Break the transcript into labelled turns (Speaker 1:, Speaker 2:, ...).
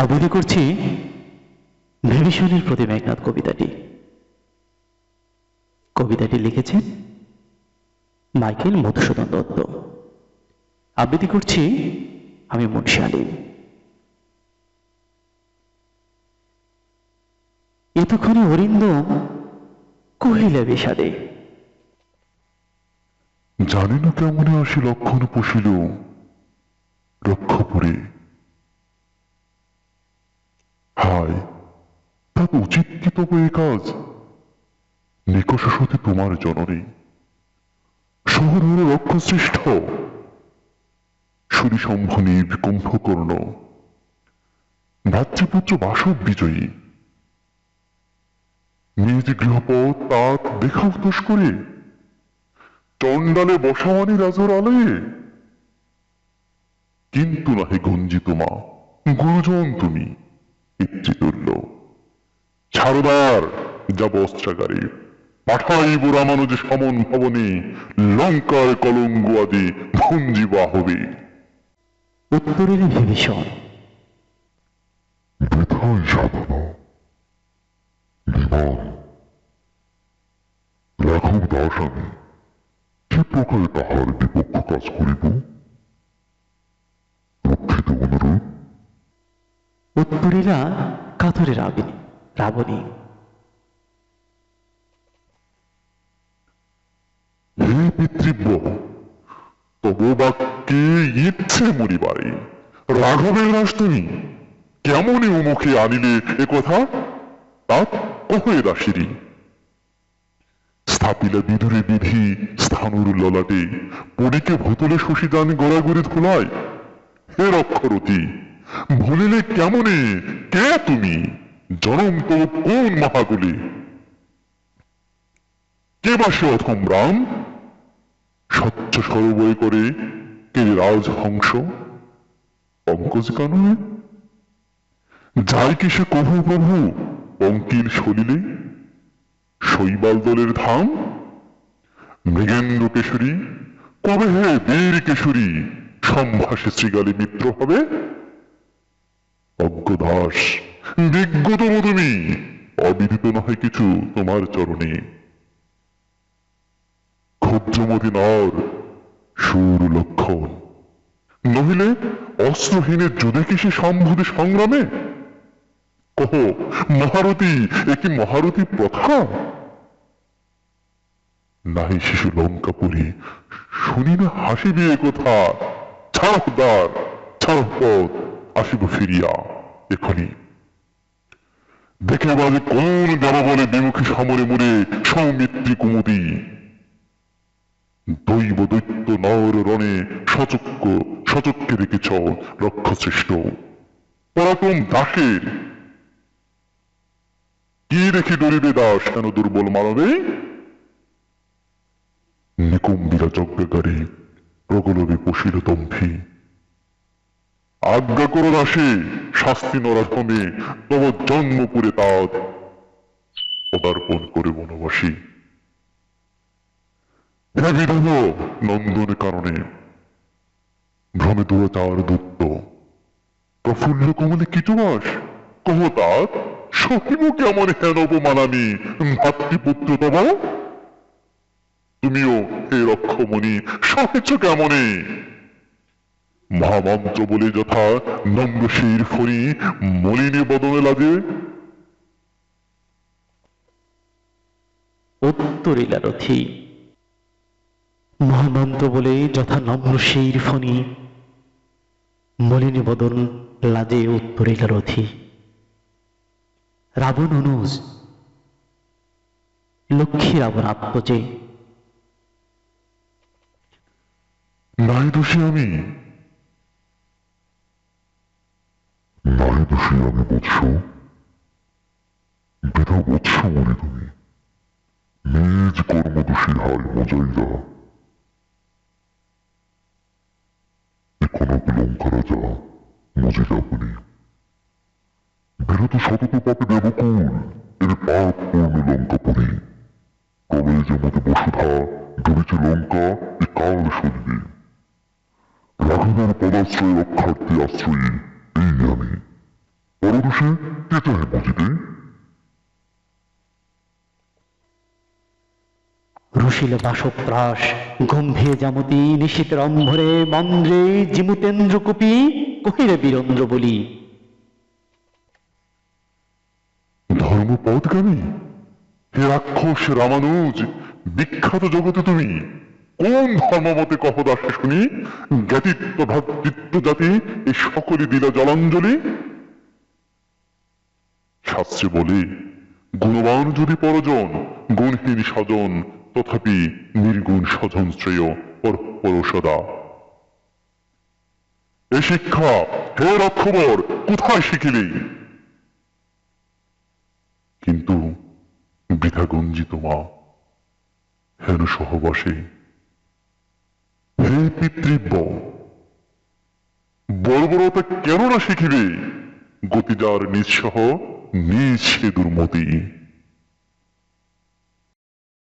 Speaker 1: আবৃত্তি করছি ভীষণের প্রতি মেঘনাথ কবিতাটি। কবিতাটি লিখেছেন মাইকেল মধুসূদন দত্ত। আবৃত্তি করছি আমি মুন্সি আলিম। এতক্ষণে অরিন্দম কহিলে বিষাদে।
Speaker 2: জানি না কেমনে আসি লক্ষণ পশিল রক্ষপুরে হায়, তা উচিত কি তবে এ কাজ? নিকষ তোমার জননী, শহর হল রক্ষশ্রেষ্ঠ। সুরি সম্ভনী কুম্ভকর্ণ ভাতৃপুত্র বাসব বিজয়ী। নিজ গৃহপথ তাত দেখাও দোষ করে। চণ্ডালে বসামানি রাজার আলয়ে। কিন্তু নাহে গঞ্জিত মা, গুরুজন তুমি। পিতৃতুল্য ছাড়দার যাব অস্ত্রাগারে। পাঠাইব রামানুজ সমন ভবনে লঙ্কার কলঙ্গ আদি ভঞ্জিবা হবে।
Speaker 1: উত্তরের বিভীষণ।
Speaker 2: বৃথাই সাধনা। বিমান। রাঘব দাস আমি। কি প্রকারে তাহার বিপক্ষ কাজ করিব? রক্ষিত অনুরোধ।
Speaker 1: উত্তরীরা কাতরে রাবিনী রাবণী।
Speaker 2: হে পিতৃব্য তবু বাক্যে ইচ্ছে মরিবারে? রাঘবের রাস তুমি কেমন মুখে আনিলে এ কথা? তা কহে দাসিরি স্থাপিলা বিধি স্থানুর ললাটে পরীকে ভূতলে শশীদান গড়াগড়ি ধুলায়। হে রক্ষরতি ভুলিলে কেমনে? কে তুমি? জনম তো কোন মহাগুলি? কে বা সে অথম রাম? স্বচ্ছ সরবয় করে কে রাজহংস? পঙ্কজ কানয়ে যায় কি সে কভু প্রভু পঙ্কিল সলিলে? শৈবাল দলের ধাম? মৃগেন্দ্র কেশরী? কবে হে বীর কেশরী সম্ভাসে শ্রীগালী মিত্র হবে? অজ্ঞদাস বিজ্ঞতম তুমি। অবিদিত নহে কিছু তোমার চরণে। ক্ষুদ্রমতি নর সুর লক্ষণ। নহিলে অস্ত্রহীনের যুদে কি সে সম্ভূতি সংগ্রামে? কহ মহারথী একই মহারথী প্রথা? নাহি শিশু লঙ্কা লঙ্কাপুরী শুনি না হাসি দিয়ে কথা। ছাড় দ্বার ছাড় পথ। আসিব ফিরিয়া এখনি দেখে বাজে কোন দেবা বলে বিমুখী সমরে মুরে সৌমিত্রী কুমুদী। দৈব দৈত্য নর রণে সচক্য সচক্কে রেখেছ লক্ষ্যশ্রেষ্ঠ পরাক্রম দাসের। কি রেখে ডরিবে দাস কেন দুর্বল মানবে? নিকুম্বিরা যজ্ঞাগারে প্রগলবে পশিল তম্ভি আজ্ঞা করো দাসে শাস্তি নরাধমে তব জন্মপুরে তাঁত। পদার্পণ করে বনবাসী। হে নন্দনের কারণে ভ্রমে দুরাচার দত্ত। প্রফুল্ল কমলে কীটবাস কহতাৎ সহিব কেমন হেন অপমানামি ভাতৃপুত্র তব? তুমিও হে রক্ষমণি, সহেছ কেমনে? মহামন্ত্র বলে যথা নম্রশীর ফণি মলিনে বদনে লাগে।
Speaker 1: উত্তরীলা রথী মহামন্ত্র বলে যথা নম্র সেই ফণি মলিনী বদন লাজে উত্তরীলা রথী রাবণ অনুজ লক্ষ্মী রাবণ আত্মজে
Speaker 2: নাই দোষী আমি। দোষী আমি বৎস। বিধ বৎস বলি তুমি। নিজ কর্ম দোষী হাই মজাইরা এখনও লঙ্কা রাজা মজিরা বলি বিরত শতত পাপে দেবকুল, এর পাপ পূর্ণ লঙ্কাপুরী প্রলয়ে যে মতে বসুধা ডুবেছে লঙ্কা, এ কাল শরীরে রাঘবের পদাশ্রয় রক্ষার্থী আশ্রয়ী, এই আমি। বড় দোষে কে চাহে বুঝিতে
Speaker 1: রুশিল বাসক ত্রাস গম্ভীর জামতি নিশীত রম্ভরে মন্দ্রে জিমুতেন্দ্র কুপি কহিরে বীরেন্দ্র বলি।
Speaker 2: ধর্মপদগামী হে রাক্ষস রামানুজ বিখ্যাত জগতে তুমি কোন ধর্মমতে কহ দাসে শুনি? জ্ঞাতিত্ব ভ্রাতৃত্ব জাতি এই সকলে দিল জলাঞ্জলি। শাস্ত্রে বলে, গুণবান যদি পরজন, গুণহীন স্বজন, তথাপি নির্গুণ স্বজন শ্রেয় এ শিক্ষা হে রক্ষবর, কোথায় শিখিলি? কিন্তু বৃথা গঞ্জিত মা, হেন সহবাসে, হে পিতৃব্য, বর্বরতা কেন না শিখিবে? গতিদার নিঃসহ নিজ সে দুর্মতি